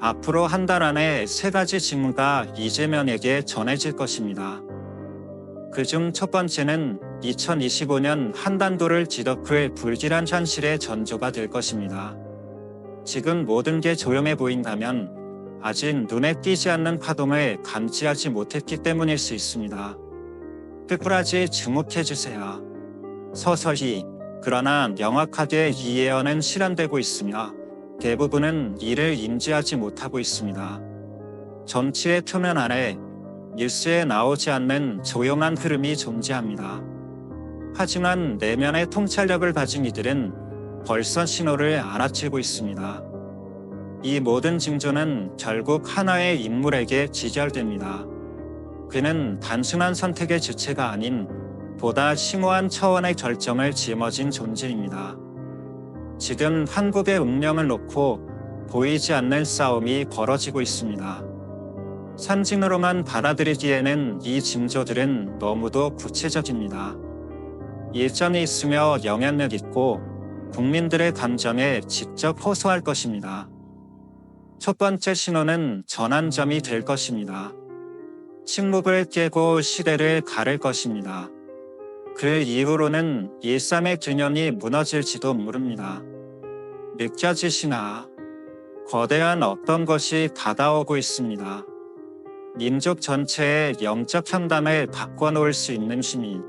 앞으로 한 달 안에 세 가지 징후가 이재명에게 전해질 것입니다. 그중 첫 번째는 2025년 한반도를 뒤덮을 불길한 현실의 전조가 될 것입니다. 지금 모든 게 조용해 보인다면 아직 눈에 띄지 않는 파동을 감지하지 못했기 때문일 수 있습니다. 끝까지 주목해 주세요. 서서히 그러나 명확하게 이 예언은 실현되고 있으며 대부분은 이를 인지하지 못하고 있습니다. 정치의 표면 아래 뉴스에 나오지 않는 조용한 흐름이 존재합니다. 하지만 내면의 통찰력을 가진 이들은 벌써 신호를 알아채고 있습니다. 이 모든 징조는 결국 하나의 인물에게 지결됩니다. 그는 단순한 선택의 주체가 아닌 보다 심오한 차원의 결정을 짊어진 존재입니다. 지금 한국의 운명을 놓고 보이지 않는 싸움이 벌어지고 있습니다. 산진으로만 받아들이기에는 이 징조들은 너무도 구체적입니다. 일전이 있으며 영향력 있고 국민들의 감정에 직접 호소할 것입니다. 첫 번째 신호는 전환점이 될 것입니다. 침묵을 깨고 시대를 가를 것입니다. 그 이후로는 일삼의 균형이 무너질지도 모릅니다. 느껴지시나 거대한 어떤 것이 다가오고 있습니다. 민족 전체의 영적 현담을 바꿔놓을 수 있는 힘이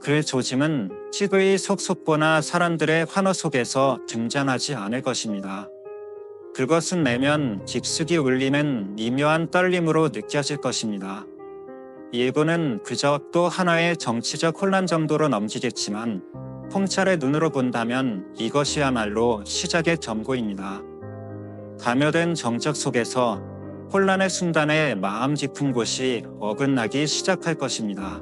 그 조짐은 TV의 속속보나 사람들의 환호 속에서 등장하지 않을 것입니다. 그것은 내면 깊숙이 울리는 미묘한 떨림으로 느껴질 것입니다. 일부는 그저 또 하나의 정치적 혼란 정도로 넘기겠지만 통찰의 눈으로 본다면 이것이야말로 시작의 점고입니다. 가며된 정적 속에서 혼란의 순간에 마음 깊은 곳이 어긋나기 시작할 것입니다.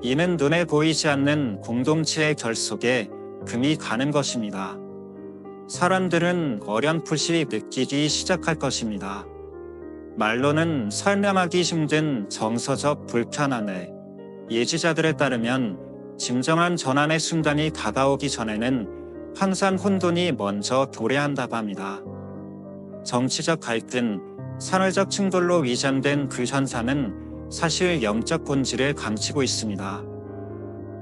이는 눈에 보이지 않는 공동체의 결속에 금이 가는 것입니다. 사람들은 어렴풋이 느끼기 시작할 것입니다. 말로는 설명하기 힘든 정서적 불편함에 예지자들에 따르면 진정한 전환의 순간이 다가오기 전에는 항상 혼돈이 먼저 도래한다고 합니다. 정치적 갈등, 산회적 충돌로 위장된 그 현상은 사실 영적 본질을 감추고 있습니다.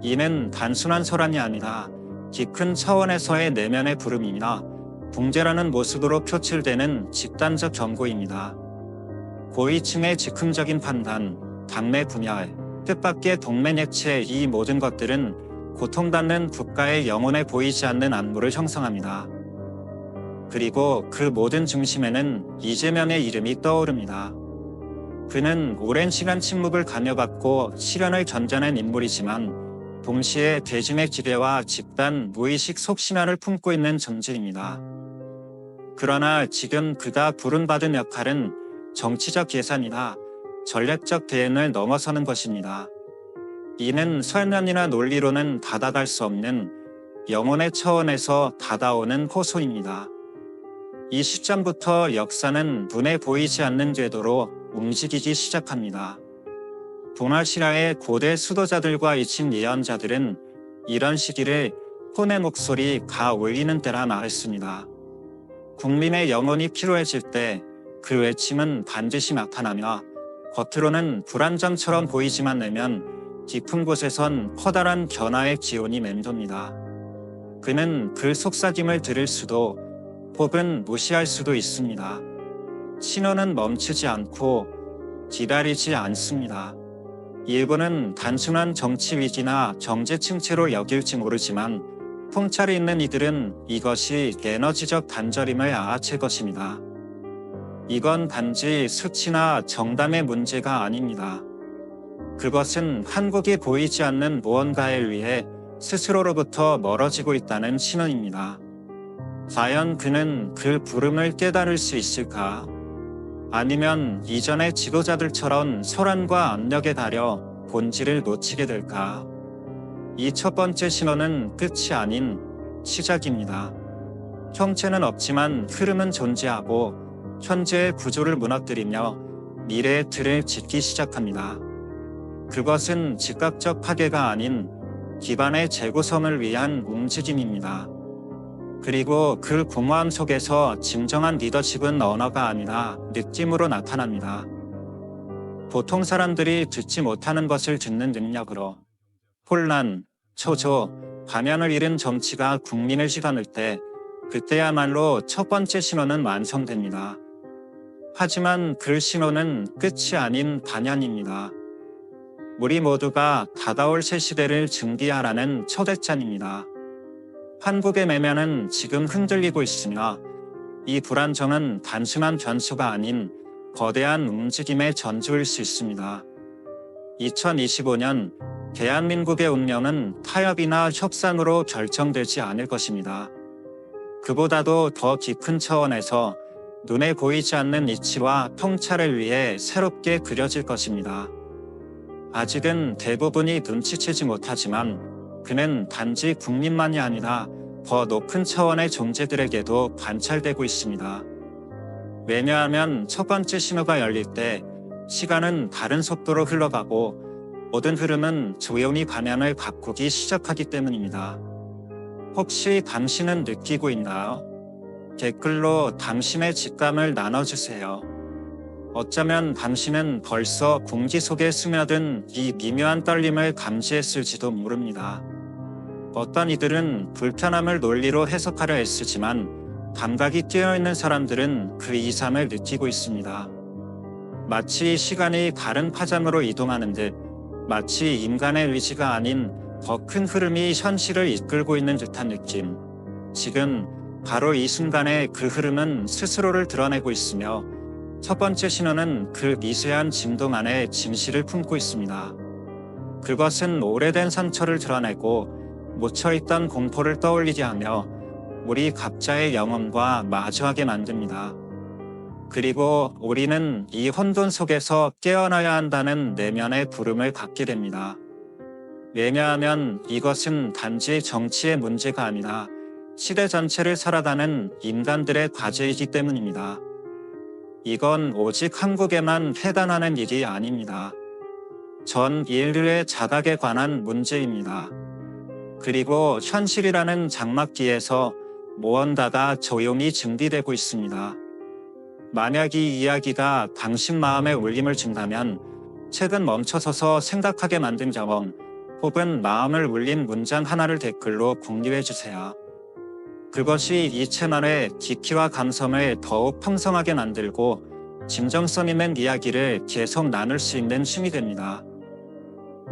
이는 단순한 설환이 아니라 깊은 차원에서의 내면의 부름이나 붕괴라는 모습으로 표출되는 집단적 경고입니다. 고위층의 즉흥적인 판단, 당내 분열, 뜻밖의 동맹액체 이 모든 것들은 고통받는 국가의 영혼에 보이지 않는 안무를 형성합니다. 그리고 그 모든 중심에는 이재명의 이름이 떠오릅니다. 그는 오랜 시간 침묵을 감여받고 시련을 견뎌낸 인물이지만 동시에 대중의 기대와 집단 무의식 속신화를 품고 있는 존재입니다. 그러나 지금 그가 부름받은 역할은 정치적 계산이나 전략적 대응을 넘어서는 것입니다. 이는 설명이나 논리로는 다가갈 수 없는 영혼의 차원에서 다가오는 호소입니다. 이 시점부터 역사는 눈에 보이지 않는 궤도로 움직이기 시작합니다. 동아시아의 고대 수도자들과 이친 예언자들은 이런 시기를 혼의 목소리 가 울리는 때라 말했습니다. 국민의 영혼이 필요해질 때 그 외침은 반드시 나타나며 겉으로는 불안정처럼 보이지만 내면 깊은 곳에선 커다란 변화의 기온이 맴돕니다. 그는 그 속삭임을 들을 수도 혹은 무시할 수도 있습니다. 신호는 멈추지 않고 기다리지 않습니다. 일부는 단순한 정치 위기나 정제 침체로 여길지 모르지만 통찰이 있는 이들은 이것이 에너지적 단절임을 알아챌 것입니다. 이건 단지 수치나 정담의 문제가 아닙니다. 그것은 한국이 보이지 않는 무언가에 의해 스스로로부터 멀어지고 있다는 신호입니다. 과연 그는 그 부름을 깨달을 수 있을까? 아니면 이전의 지도자들처럼 소란과 압력에 달여 본질을 놓치게 될까? 이 첫 번째 신호는 끝이 아닌 시작입니다. 형체는 없지만 흐름은 존재하고 현재의 구조를 무너뜨리며 미래의 틀을 짓기 시작합니다. 그것은 즉각적 파괴가 아닌 기반의 재구성을 위한 움직임입니다. 그리고 그 공허함 속에서 진정한 리더십은 언어가 아니라 느낌으로 나타납니다. 보통 사람들이 듣지 못하는 것을 듣는 능력으로 혼란, 초조, 반연을 잃은 정치가 국민을 시선을 때 그때야말로 첫 번째 신호는 완성됩니다. 하지만 그 신호는 끝이 아닌 반연입니다. 우리 모두가 다가올 새 시대를 준비하라는 초대장입니다. 한국의 내면은 지금 흔들리고 있으며 이 불안정은 단순한 변수가 아닌 거대한 움직임의 전주일 수 있습니다. 2025년 대한민국의 운명은 타협이나 협상으로 결정되지 않을 것입니다. 그보다도 더 깊은 차원에서 눈에 보이지 않는 이치와 통찰을 위해 새롭게 그려질 것입니다. 아직은 대부분이 눈치채지 못하지만 그는 단지 국민만이 아니라 더 높은 차원의 존재들에게도 관찰되고 있습니다. 왜냐하면 첫 번째 신호가 열릴 때 시간은 다른 속도로 흘러가고 모든 흐름은 조용히 방향을 바꾸기 시작하기 때문입니다. 혹시 당신은 느끼고 있나요? 댓글로 당신의 직감을 나눠주세요. 어쩌면 당신은 벌써 공기 속에 스며든 이 미묘한 떨림을 감지했을지도 모릅니다. 어떤 이들은 불편함을 논리로 해석하려 애쓰지만 감각이 뛰어있는 사람들은 그 이상을 느끼고 있습니다. 마치 시간이 다른 파장으로 이동하는 듯 마치 인간의 의지가 아닌 더 큰 흐름이 현실을 이끌고 있는 듯한 느낌. 지금 바로 이 순간에 그 흐름은 스스로를 드러내고 있으며 첫 번째 신호는 그 미세한 진동 안에 진실을 품고 있습니다. 그것은 오래된 상처를 드러내고 묻혀있던 공포를 떠올리게 하며 우리 각자의 영혼과 마주하게 만듭니다. 그리고 우리는 이 혼돈 속에서 깨어나야 한다는 내면의 부름을 갖게 됩니다. 왜냐하면 이것은 단지 정치의 문제가 아니라 시대 전체를 살아가는 인간들의 과제이기 때문입니다. 이건 오직 한국에만 해당하는 일이 아닙니다. 전 인류의 자각에 관한 문제입니다. 그리고 현실이라는 장막기에서 무언가가 조용히 준비되고 있습니다. 만약 이 이야기가 당신 마음에 울림을 준다면 책은 멈춰서서 생각하게 만든 경험 혹은 마음을 울린 문장 하나를 댓글로 공유해 주세요. 그것이 이 채널의 깊이와 감성을 더욱 풍성하게 만들고 진정성 있는 이야기를 계속 나눌 수 있는 힘이 됩니다.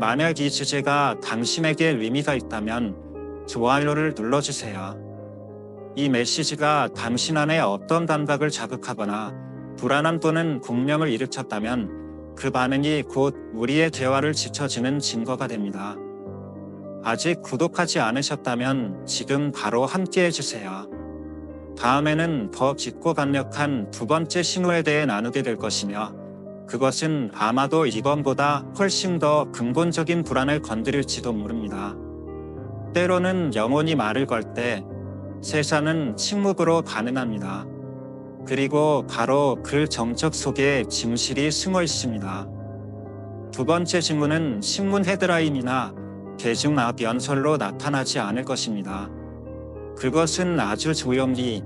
만약 이 주제가 당신에게 의미가 있다면 좋아요를 눌러주세요. 이 메시지가 당신 안에 어떤 감각을 자극하거나 불안함 또는 공명을 일으켰다면 그 반응이 곧 우리의 대화를 지쳐지는 증거가 됩니다. 아직 구독하지 않으셨다면 지금 바로 함께 해주세요. 다음에는 더 깊고 강력한 두 번째 신호에 대해 나누게 될 것이며 그것은 아마도 이번보다 훨씬 더 근본적인 불안을 건드릴지도 모릅니다. 때로는 영혼이 말을 걸 때 세상은 침묵으로 반응합니다. 그리고 바로 그 정적 속에 진실이 숨어 있습니다. 두 번째 질문은 신문 헤드라인이나 대중압 연설로 나타나지 않을 것입니다. 그것은 아주 조용히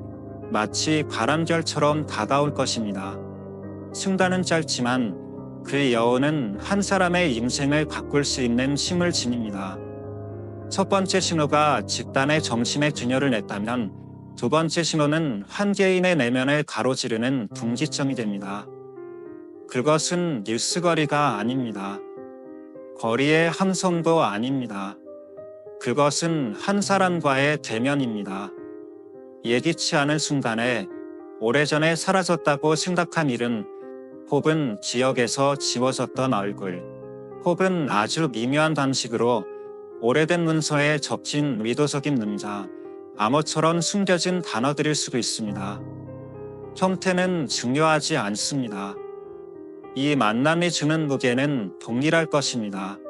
마치 바람결처럼 다가올 것입니다. 순간은 짧지만 그 여운은 한 사람의 인생을 바꿀 수 있는 힘을 지닙니다. 첫 번째 신호가 집단의 정신의 균열을 냈다면 두 번째 신호는 한 개인의 내면을 가로지르는 분기점이 됩니다. 그것은 뉴스거리가 아닙니다. 거리의 함성도 아닙니다. 그것은 한 사람과의 대면입니다. 예기치 않은 순간에 오래전에 사라졌다고 생각한 이름, 혹은 지역에서 지워졌던 얼굴, 혹은 아주 미묘한 방식으로 오래된 문서에 적힌 의도적인 문자, 암호처럼 숨겨진 단어들일 수도 있습니다. 형태는 중요하지 않습니다. 이 만남이 주는 무게는 동일할 것입니다.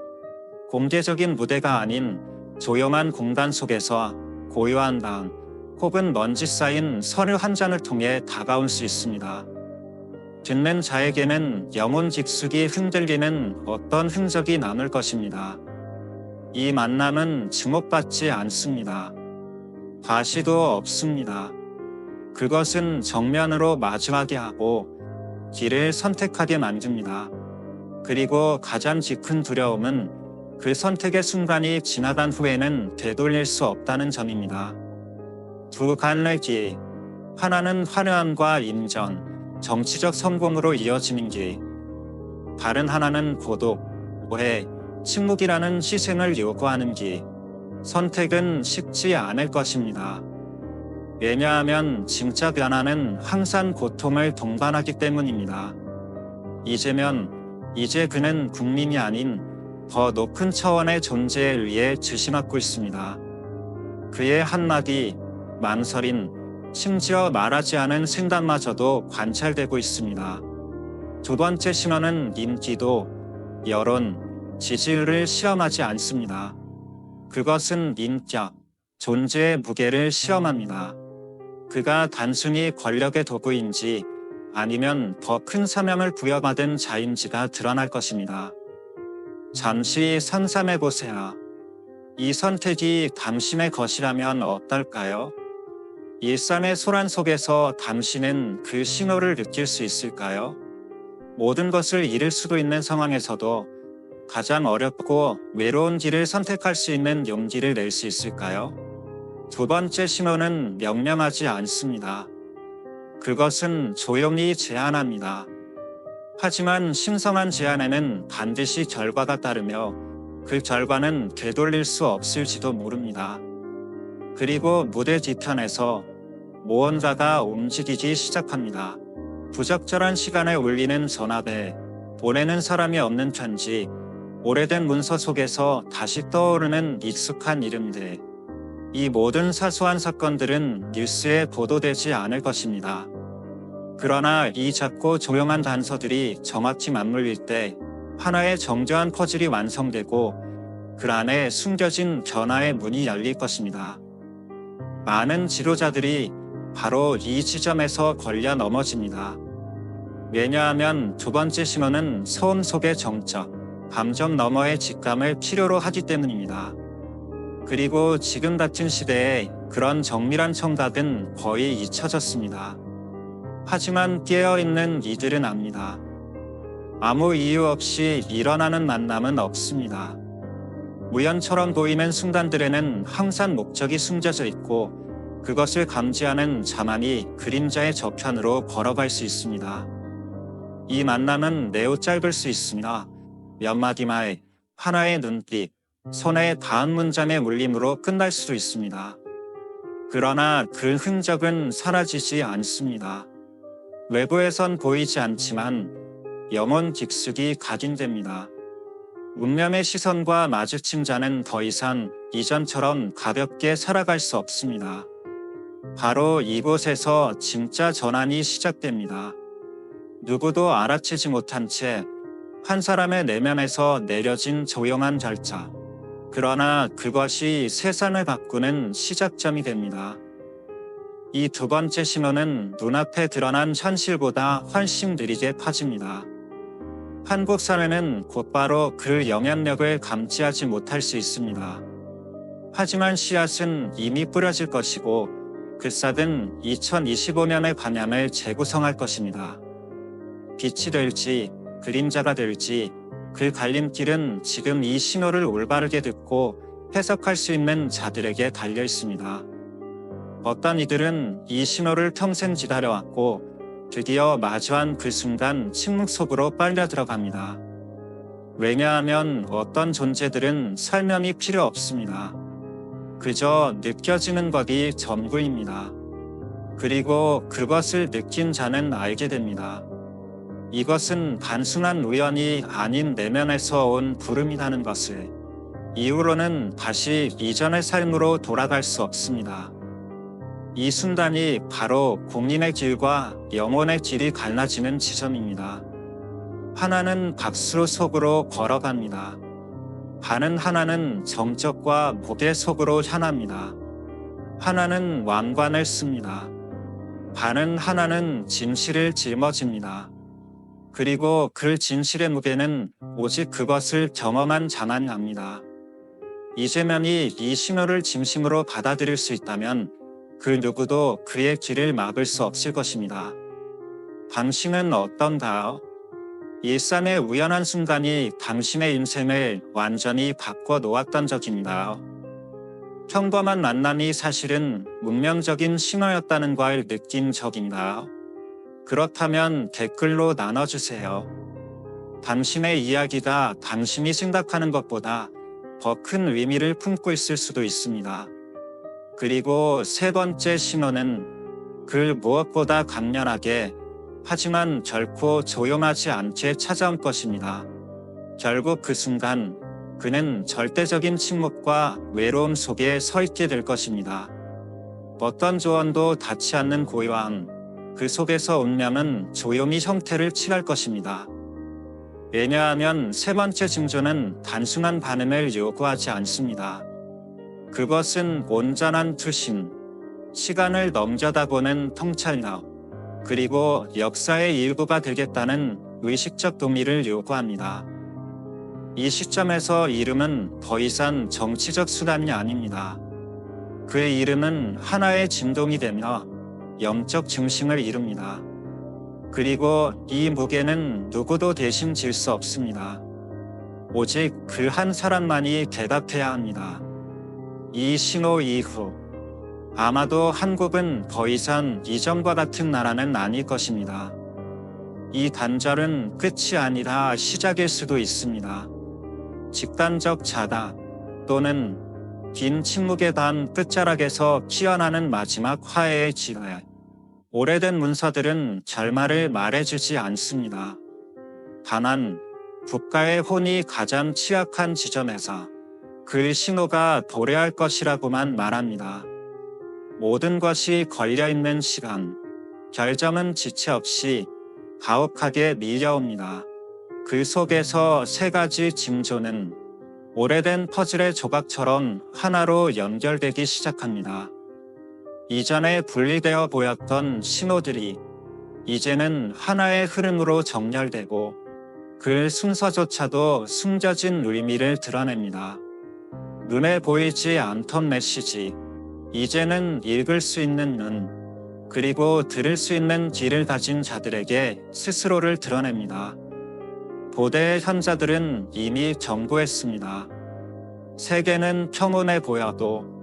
공개적인 무대가 아닌 조용한 공간 속에서 고요한 방 혹은 먼지 쌓인 서류 한 잔을 통해 다가올 수 있습니다. 듣는 자에게는 영혼 직숙이 흔들리는 어떤 흔적이 남을 것입니다. 이 만남은 주목받지 않습니다. 과시도 없습니다. 그것은 정면으로 마주하게 하고 길을 선택하게 만듭니다. 그리고 가장 큰 두려움은 그 선택의 순간이 지나간 후에는 되돌릴 수 없다는 점입니다. 두 갈래 길, 하나는 화려함과 인정, 정치적 성공으로 이어지는 길, 다른 하나는 고독, 오해, 침묵이라는 희생을 요구하는 길. 선택은 쉽지 않을 것입니다. 왜냐하면 진짜 변화는 항상 고통을 동반하기 때문입니다. 이제면 이제 그는 국민이 아닌 더 높은 차원의 존재에 의해 주시받고 있습니다. 그의 한마디, 망설임, 심지어 말하지 않은 생각마저도 관찰되고 있습니다. 두 번째 신호는 인기도, 여론, 지지율을 시험하지 않습니다. 그것은 인격, 존재의 무게를 시험합니다. 그가 단순히 권력의 도구인지 아니면 더 큰 사명을 부여받은 자인지가 드러날 것입니다. 잠시 상상해 보세요. 이 선택이 당신의 것이라면 어떨까요? 일상의 소란 속에서 당신은 그 신호를 느낄 수 있을까요? 모든 것을 잃을 수도 있는 상황에서도 가장 어렵고 외로운 길을 선택할 수 있는 용기를 낼 수 있을까요? 두 번째 신호는 명령하지 않습니다. 그것은 조용히 제안합니다. 하지만 신성한 제안에는 반드시 결과가 따르며 그 결과는 되돌릴 수 없을지도 모릅니다. 그리고 무대 뒤편에서 무언가가 움직이기 시작합니다. 부적절한 시간에 울리는 전화배, 보내는 사람이 없는 편지, 오래된 문서 속에서 다시 떠오르는 익숙한 이름들. 이 모든 사소한 사건들은 뉴스에 보도되지 않을 것입니다. 그러나 이 작고 조용한 단서들이 정확히 맞물릴 때 하나의 정교한 퍼즐이 완성되고 그 안에 숨겨진 변화의 문이 열릴 것입니다. 많은 지도자들이 바로 이 지점에서 걸려 넘어집니다. 왜냐하면 두 번째 신호는 소음 속의 정적, 감정 너머의 직감을 필요로 하기 때문입니다. 그리고 지금 같은 시대에 그런 정밀한 청각은 거의 잊혀졌습니다. 하지만 깨어있는 이들은 압니다. 아무 이유 없이 일어나는 만남은 없습니다. 우연처럼 보이는 순간들에는 항상 목적이 숨겨져 있고 그것을 감지하는 자만이 그림자의 저편으로 걸어갈 수 있습니다. 이 만남은 매우 짧을 수 있습니다. 몇 마디 말, 하나의 눈빛, 손에 닿은 문장의 울림으로 끝날 수도 있습니다. 그러나 그 흔적은 사라지지 않습니다. 외부에선 보이지 않지만 영혼 깊숙이 각인됩니다. 운명의 시선과 마주친 자는 더 이상 이전처럼 가볍게 살아갈 수 없습니다. 바로 이곳에서 진짜 전환이 시작됩니다. 누구도 알아채지 못한 채 한 사람의 내면에서 내려진 조용한 절차. 그러나 그것이 세상을 바꾸는 시작점이 됩니다. 이 두 번째 신호는 눈앞에 드러난 현실보다 훨씬 느리게 퍼집니다. 한국 사회는 곧바로 그 영향력을 감지하지 못할 수 있습니다. 하지만 씨앗은 이미 뿌려질 것이고 그 싹은 2025년의 방향을 재구성할 것입니다. 빛이 될지 그림자가 될지 그 갈림길은 지금 이 신호를 올바르게 듣고 해석할 수 있는 자들에게 달려 있습니다. 어떤 이들은 이 신호를 평생 기다려왔고 드디어 마주한 그 순간 침묵 속으로 빨려 들어갑니다. 왜냐하면 어떤 존재들은 설명이 필요 없습니다. 그저 느껴지는 것이 전부입니다. 그리고 그것을 느낀 자는 알게 됩니다. 이것은 단순한 우연이 아닌 내면에서 온 부름이라는 것을 이후로는 다시 이전의 삶으로 돌아갈 수 없습니다. 이 순간이 바로 공인의 길과 영혼의 길이 갈라지는 지점입니다. 하나는 박수 속으로 걸어갑니다. 반은 하나는 정적과 무대 속으로 향합니다. 하나는 왕관을 씁니다. 반은 하나는 진실을 짊어집니다. 그리고 그 진실의 무게는 오직 그것을 경험한 자만 압니다. 이재명이 이 신호를 진심으로 받아들일 수 있다면 그 누구도 그의 길을 막을 수 없을 것입니다. 당신은 어떤가요? 일산의 우연한 순간이 당신의 인생을 완전히 바꿔 놓았던 적입니다. 평범한 만남이 사실은 운명적인 신호였다는 걸 느낀 적인가요? 그렇다면 댓글로 나눠주세요. 당신의 이야기가 당신이 생각하는 것보다 더 큰 의미를 품고 있을 수도 있습니다. 그리고 세 번째 신호는 그 무엇보다 강렬하게 하지만 결코 조용하지 않게 찾아온 것입니다. 결국 그 순간 그는 절대적인 침묵과 외로움 속에 서 있게 될 것입니다. 어떤 조언도 닿지 않는 고요함, 그 속에서 운명은 조용히 형태를 취할 것입니다. 왜냐하면 세 번째 징조는 단순한 반응을 요구하지 않습니다. 그것은 온전한 투심, 시간을 넘겨다보는 통찰력, 그리고 역사의 일부가 되겠다는 의식적 동의를 요구합니다. 이 시점에서 이름은 더 이상 정치적 수단이 아닙니다. 그의 이름은 하나의 진동이 되며 영적 중심을 이룹니다. 그리고 이 무게는 누구도 대신 질 수 없습니다. 오직 그 한 사람만이 대답해야 합니다. 이 신호 이후 아마도 한국은 더 이상 이전과 같은 나라는 아닐 것입니다. 이 단절은 끝이 아니라 시작일 수도 있습니다. 집단적 자다 또는 긴 침묵에 단 끝자락에서 피어나는 마지막 화해의 지뢰. 오래된 문서들은 결말을 말해주지 않습니다. 다만 국가의 혼이 가장 취약한 지점에서 그 신호가 도래할 것이라고만 말합니다. 모든 것이 걸려있는 시간, 결정은 지체 없이 가혹하게 밀려옵니다. 그 속에서 세 가지 징조는 오래된 퍼즐의 조각처럼 하나로 연결되기 시작합니다. 이전에 분리되어 보였던 신호들이 이제는 하나의 흐름으로 정렬되고 그 순서조차도 숨겨진 의미를 드러냅니다. 눈에 보이지 않던 메시지, 이제는 읽을 수 있는 눈, 그리고 들을 수 있는 귀를 가진 자들에게 스스로를 드러냅니다. 고대의 현자들은 이미 정보했습니다. 세계는 평온해 보여도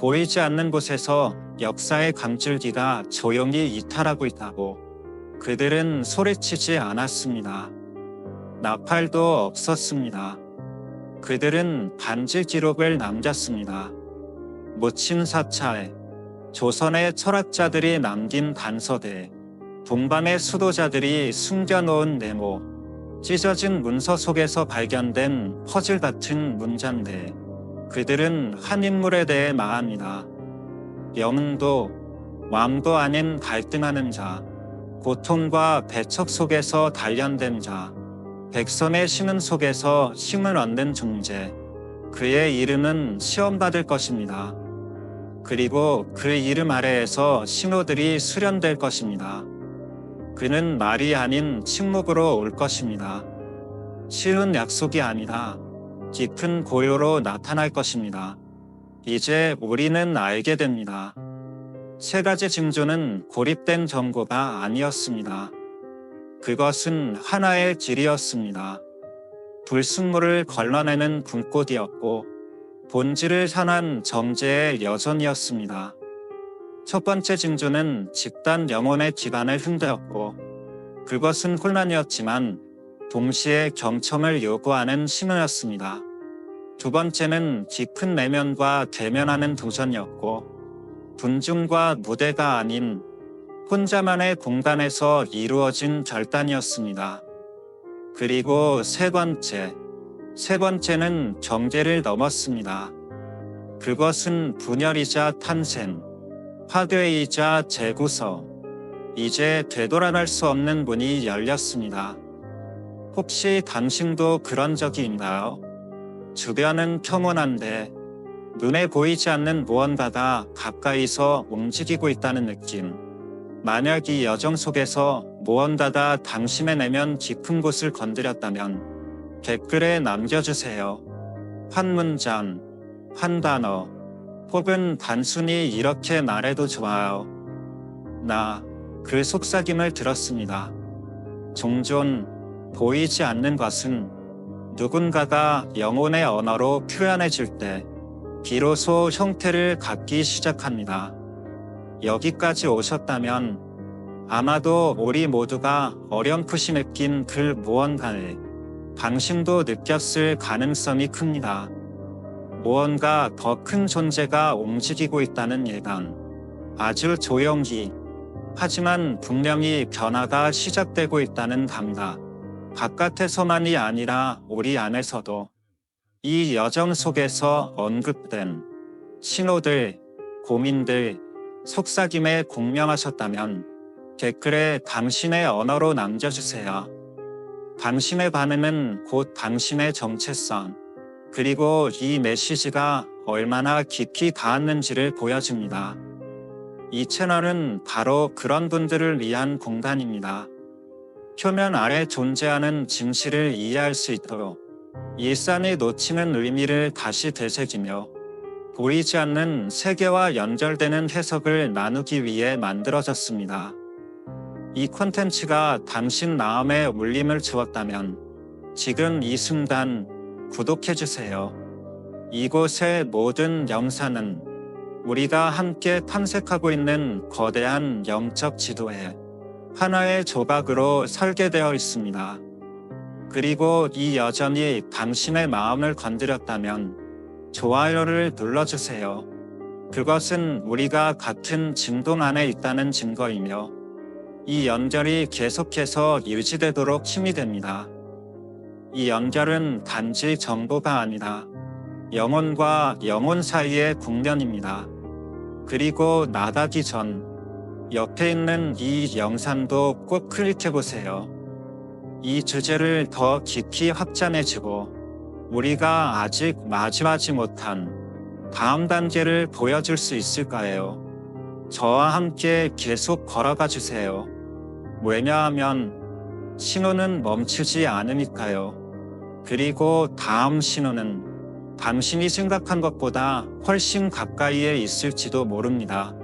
보이지 않는 곳에서 역사의 감줄기가 조용히 이탈하고 있다고 그들은 소리치지 않았습니다. 나팔도 없었습니다. 그들은 반지 기록을 남겼습니다. 묻힌 사찰, 조선의 철학자들이 남긴 단서대, 동방의 수도자들이 숨겨놓은 네모, 찢어진 문서 속에서 발견된 퍼즐 같은 문장들. 그들은 한 인물에 대해 말합니다. 영웅도 왕도 아닌 갈등하는 자, 고통과 배척 속에서 단련된 자, 백선의 신은 속에서 힘을 얻는 존재. 그의 이름은 시험받을 것입니다. 그리고 그 이름 아래에서 신호들이 수련될 것입니다. 그는 말이 아닌 침묵으로 올 것입니다. 쉬운 약속이 아니라 깊은 고요로 나타날 것입니다. 이제 우리는 알게 됩니다. 세 가지 징조는 고립된 정보가 아니었습니다. 그것은 하나의 길이었습니다. 불순물을 걸러내는 분꽃이었고 본질을 향한 정제의 여전이었습니다. 첫 번째 징조는 집단 영혼의 기반을 흔들었고 그것은 혼란이었지만 동시에 경청을 요구하는 신호였습니다. 두 번째는 깊은 내면과 대면하는 도전이었고 분중과 무대가 아닌 혼자만의 공간에서 이루어진 결단이었습니다. 그리고 세 번째, 세 번째는 정제를 넘었습니다. 그것은 분열이자 탄생, 화되이자 재구서, 이제 되돌아갈 수 없는 문이 열렸습니다. 혹시 당신도 그런 적이 있나요? 주변은 평온한데 눈에 보이지 않는 무언가가 가까이서 움직이고 있다는 느낌. 만약 이 여정 속에서 무언가가 당신의 내면 깊은 곳을 건드렸다면 댓글에 남겨주세요. 한 문장, 한 단어, 혹은 단순히 이렇게 말해도 좋아요. 나 그 속삭임을 들었습니다. 종종 보이지 않는 것은 누군가가 영혼의 언어로 표현해 줄때 비로소 형태를 갖기 시작합니다. 여기까지 오셨다면 아마도 우리 모두가 어렴풋이 느낀 그 무언가를 당신도 느꼈을 가능성이 큽니다. 무언가 더 큰 존재가 움직이고 있다는 예감. 아주 조용히 하지만 분명히 변화가 시작되고 있다는 감각. 바깥에서만이 아니라 우리 안에서도 이 여정 속에서 언급된 신호들, 고민들, 속삭임에 공명하셨다면 댓글에 당신의 언어로 남겨주세요. 당신의 반응은 곧 당신의 정체성, 그리고 이 메시지가 얼마나 깊이 닿았는지를 보여줍니다. 이 채널은 바로 그런 분들을 위한 공간입니다. 표면 아래 존재하는 진실을 이해할 수 있도록 일상에 놓치는 의미를 다시 되새기며 보이지 않는 세계와 연결되는 해석을 나누기 위해 만들어졌습니다. 이 콘텐츠가 당신 마음에 울림을 주었다면 지금 이 순간 구독해주세요. 이곳의 모든 영상은 우리가 함께 탐색하고 있는 거대한 영적 지도에 하나의 조각으로 설계되어 있습니다. 그리고 이 여전히 당신의 마음을 건드렸다면 좋아요를 눌러주세요. 그것은 우리가 같은 진동 안에 있다는 증거이며 이 연결이 계속해서 유지되도록 힘이 됩니다. 이 연결은 단지 정보가 아니라 영혼과 영혼 사이의 국면입니다. 그리고 나가기 전 옆에 있는 이 영상도 꼭 클릭해 보세요. 이 주제를 더 깊이 확장해주고 우리가 아직 마주하지 못한 다음 단계를 보여줄 수 있을까요? 저와 함께 계속 걸어가 주세요. 왜냐하면 신호는 멈추지 않으니까요. 그리고 다음 신호는 당신이 생각한 것보다 훨씬 가까이에 있을지도 모릅니다.